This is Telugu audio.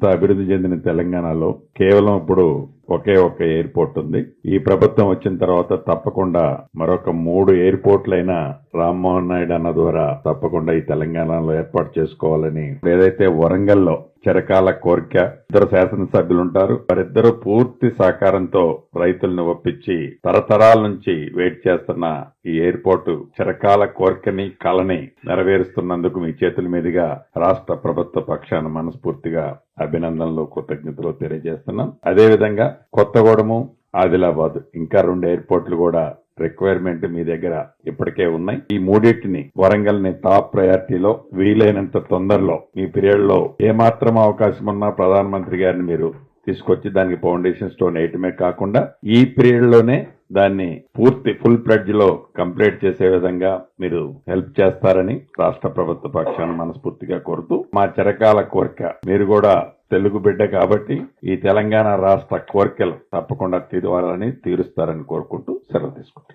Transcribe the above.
ఇంత అభివృద్ధి చెందిన తెలంగాణలో కేవలం ఇప్పుడు ఒకే ఒక ఎయిర్పోర్ట్ ఉంది. ఈ ప్రభుత్వం వచ్చిన తర్వాత తప్పకుండా మరొక మూడు ఎయిర్పోర్ట్లైనా రామ్మోహన్ నాయుడు అన్న ద్వారా తప్పకుండా ఈ తెలంగాణలో ఏర్పాటు చేసుకోవాలని ఏదైతే వరంగల్లో చిరకాల కోరిక ఇద్దరు శాసనసభ్యులు ఉంటారు. వారిద్దరూ పూర్తి సహకారంతో రైతులను ఒప్పించి తరతరాల నుంచి వెయిట్ చేస్తున్న ఈ ఎయిర్పోర్టు చిరకాల కోరికని కలని నెరవేరుస్తున్నందుకు మీ చేతుల మీదుగా రాష్ట్ర ప్రభుత్వ పక్షాన మనస్ఫూర్తిగా అభినందనలు కృతజ్ఞతలు తెలియజేస్తున్నాం. అదేవిధంగా కొత్తగూడెము ఆదిలాబాద్ ఇంకా రెండు ఎయిర్పోర్ట్లు కూడా రిక్వైర్మెంట్ మీ దగ్గర ఇప్పటికే ఉన్నాయి. ఈ మూడింటిని వరంగల్ని టాప్ ప్రయారిటీలో వీలైనంత తొందరలో ఈ పీరియడ్లో ఏమాత్రం అవకాశం ఉన్నా ప్రధానమంత్రి గారిని మీరు తీసుకొచ్చి దానికి ఫౌండేషన్ స్టోన్ వేయటమే కాకుండా ఈ పీరియడ్లోనే దాన్ని పూర్తి ఫుల్ ప్లెడ్జ్లో కంప్లీట్ చేసే విధంగా మీరు హెల్ప్ చేస్తారని రాష్ట్ర ప్రభుత్వ పక్షాన్ని మనస్ఫూర్తిగా కోరుతూ మా చిరకాల కోరిక. మీరు కూడా తెలుగు బిడ్డ కాబట్టి ఈ తెలంగాణ రాష్ట్ర కోరికలు తప్పకుండా తీరవాలని తీరుస్తారని కోరుకుంటూ సెలవు తీసుకుంటాం